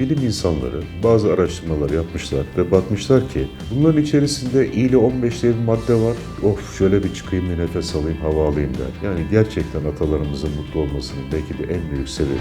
Bilim insanları bazı araştırmalar yapmışlar ve bakmışlar ki bunların içerisinde iyili 15 diye bir madde var. Of şöyle bir çıkayım bir nefes alayım hava alayım der. Yani gerçekten atalarımızın mutlu olmasının belki de en büyük sebebi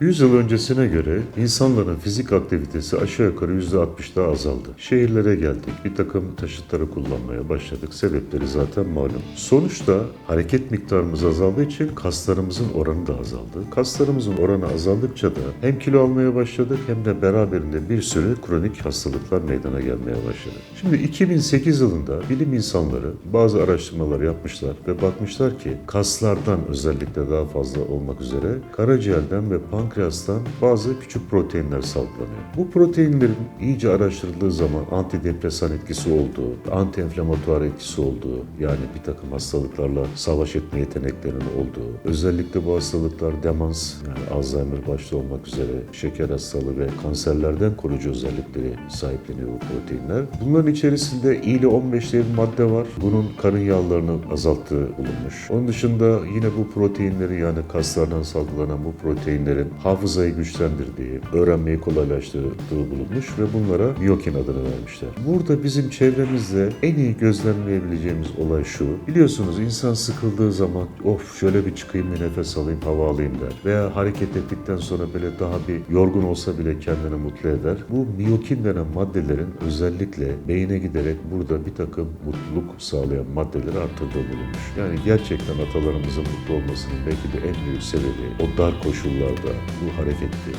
100 yıl öncesine göre insanların fizik aktivitesi aşağı yukarı %60 daha azaldı. Şehirlere geldik, bir takım taşıtları kullanmaya başladık. Sebepleri zaten malum. Sonuçta hareket miktarımız azaldığı için kaslarımızın oranı da azaldı. Kaslarımızın oranı azaldıkça da hem kilo almaya başladık hem de beraberinde bir sürü kronik hastalıklar meydana gelmeye başladı. Şimdi 2008 yılında bilim insanları bazı araştırmalar yapmışlar ve bakmışlar ki kaslardan özellikle daha fazla olmak üzere karaciğerden ve pankreastan bazı küçük proteinler salgılanıyor. Bu proteinlerin iyice araştırıldığı zaman antidepresan etkisi olduğu, antienflamatuar etkisi olduğu yani bir takım hastalıklarla savaş etme yeteneklerinin olduğu, özellikle bu hastalıklar demans yani Alzheimer başta olmak üzere şeker hastalığı ve kanserlerden koruyucu özellikleri sahipleniyor bu proteinler. Bunların içerisinde iyili 15 diye bir madde var. Bunun karın yağlarını azalttığı bulunmuş. Onun dışında yine bu proteinleri yani kaslardan salgılanan bu proteinlerin hafızayı güçlendirdiği, öğrenmeyi kolaylaştırdığı bulunmuş ve bunlara miyokin adını vermişler. Burada bizim çevremizde en iyi gözlemleyebileceğimiz olay şu. Biliyorsunuz insan sıkıldığı zaman of şöyle bir çıkayım bir nefes alayım hava alayım der. Veya hareket ettikten sonra böyle daha bir yorgun olsa bile kendini mutlu eder. Bu miyokin denen maddelerin özellikle beyine giderek burada bir takım mutluluk sağlayan maddeleri arttırdığı bulunmuş. Yani gerçekten atalarımızın mutlu olmasının belki de en büyük sebebi o dar koşullarda bu hareketti.